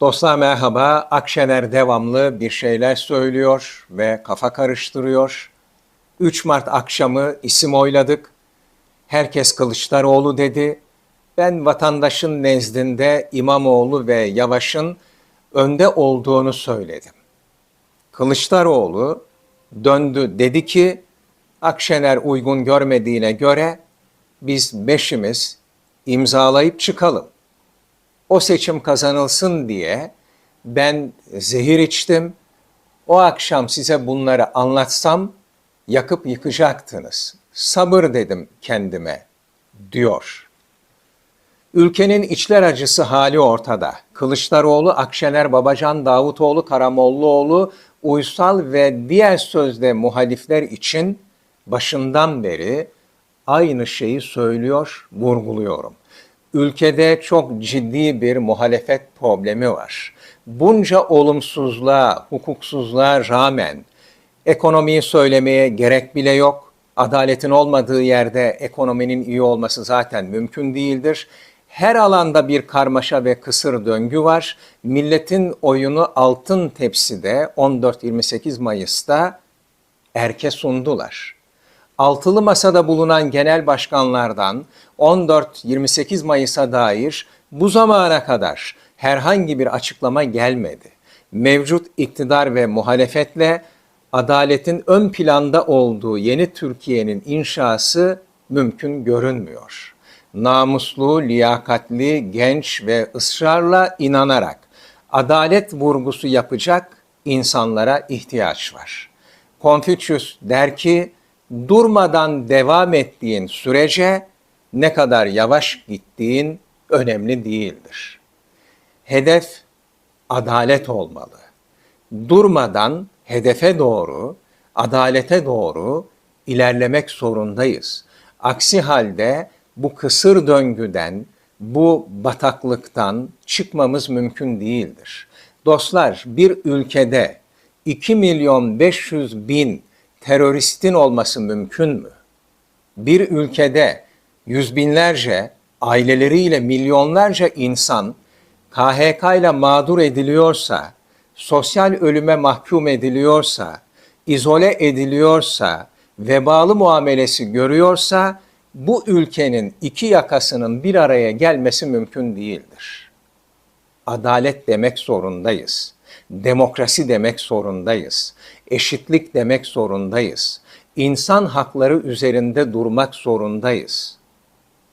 Dostlar merhaba. Akşener devamlı bir şeyler söylüyor ve kafa karıştırıyor. 3 Mart akşamı isim oyladık. Herkes Kılıçdaroğlu dedi. Ben vatandaşın nezdinde İmamoğlu ve Yavaş'ın önde olduğunu söyledim. Kılıçdaroğlu döndü dedi ki Akşener uygun görmediğine göre biz beşimiz imzalayıp çıkalım. O seçim kazanılsın diye ben zehir içtim. O akşam size bunları anlatsam yakıp yıkacaktınız. Sabır dedim kendime diyor. Ülkenin içler acısı hali ortada. Kılıçdaroğlu, Akşener, Babacan, Davutoğlu, Karamollaoğlu, Uysal ve diğer sözde muhalifler için başından beri aynı şeyi söylüyor, vurguluyorum. Ülkede çok ciddi bir muhalefet problemi var. Bunca olumsuzluğa, hukuksuzluğa rağmen ekonomiyi söylemeye gerek bile yok. Adaletin olmadığı yerde ekonominin iyi olması zaten mümkün değildir. Her alanda bir karmaşa ve kısır döngü var. Milletin oyunu altın tepside 14-28 Mayıs'ta erke sundular. Altılı masada bulunan genel başkanlardan 14-28 Mayıs'a dair bu zamana kadar herhangi bir açıklama gelmedi. Mevcut iktidar ve muhalefetle adaletin ön planda olduğu yeni Türkiye'nin inşası mümkün görünmüyor. Namuslu, liyakatli, genç ve ısrarla inanarak adalet vurgusu yapacak insanlara ihtiyaç var. Konfüçyüs der ki, durmadan devam ettiğin sürece ne kadar yavaş gittiğin önemli değildir. Hedef adalet olmalı. Durmadan hedefe doğru, adalete doğru ilerlemek zorundayız. Aksi halde bu kısır döngüden, bu bataklıktan çıkmamız mümkün değildir. Dostlar bir ülkede 2 milyon 500 bin teröristin olması mümkün mü? Bir ülkede yüz binlerce, aileleriyle milyonlarca insan KHK ile mağdur ediliyorsa, sosyal ölüme mahkum ediliyorsa, izole ediliyorsa, vebalı muamelesi görüyorsa, bu ülkenin iki yakasının bir araya gelmesi mümkün değildir. Adalet demek zorundayız. Demokrasi demek zorundayız. Eşitlik demek zorundayız. İnsan hakları üzerinde durmak zorundayız.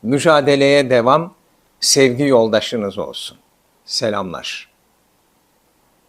Mücadeleye devam, sevgi yoldaşınız olsun. Selamlar.